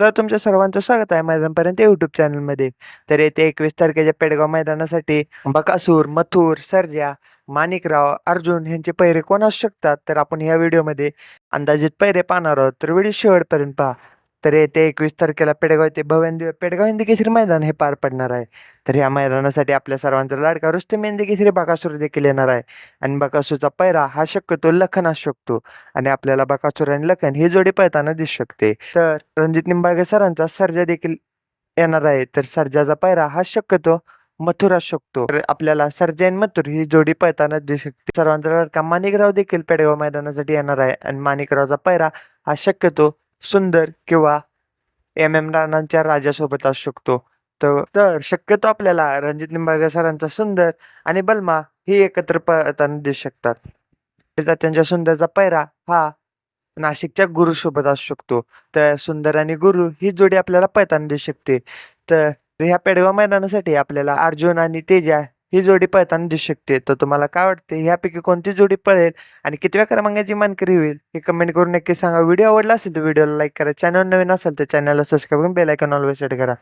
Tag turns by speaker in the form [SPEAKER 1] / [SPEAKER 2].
[SPEAKER 1] तर तुमच्या सर्वांचं स्वागत आहे मैदानपर्यंत यूट्यूब चॅनलमध्ये तर येते एकवीस तारखेच्या पेडगाव मैदानासाठी बकासूर मथुर सर्जा माणिकराव अर्जुन यांचे पैरे कोण असू शकतात? तर आपण ह्या व्हिडिओमध्ये अंदाजित पैरे पाहणार आहोत. तर व्हिडिओ शेवटपर्यंत पहा. तर येते एकवीस तारखेला पेडगाव येथे भव्य पेडगाव हिंदकेसरी मैदान हे पार पडणार आहे. तर या मैदानासाठी आपल्या सर्वांचा लाडका रुस्तम हिंदकेसरी केसरी देखील येणार आहे. आणि बकासूरचा पैरा हा शक्यतो लखन असू शकतो. आणि आपल्याला बकासूर आणि लखन ही जोडी पळताना दिसू शकते. तर रणजित निंबाळकर सरांचा सर्जा देखील येणार आहे. तर सर्जाचा पायरा हा शक्यतो मथुर असू शकतो. तर आपल्याला सर्जा आणि मथुर ही जोडी पळताना दिसू शकते. सर्वांचा लाडका माणिकराव देखील पेडगाव मैदानासाठी येणार आहे. आणि माणिकरावचा पायरा हा शक्यतो सुंदर किंवा एम एम राणांच्या राजासोबत असू शकतो. तर तर शक्यतो आपल्याला रणजित निंबाळकर सरांचा सुंदर आणि बलमा ही एकत्र पळताना दिसू शकतात. त्यांच्या सुंदरचा पैरा हा नाशिकच्या गुरुसोबत असू शकतो. तर सुंदर आणि गुरु ही जोडी आपल्याला पळताना दिसू शकते. तर ह्या पेडगाव मैदानासाठी आपल्याला अर्जुन आणि तेजा ही जोडी पळताना दिसू शकते. तर तुम्हाला काय वाटते ह्यापैकी कोणती जोडी पळेल आणि कितव्या क्रमांकाची मानकरी होईल? हे कमेंट करून नक्की सांगा. व्हिडिओ आवडला असेल तर व्हिडिओला लाईक करा. चॅनल नवीन असेल तर चॅनलला सबस्क्राईब करून बेल आयकॉन ऑलवेज सेट करा.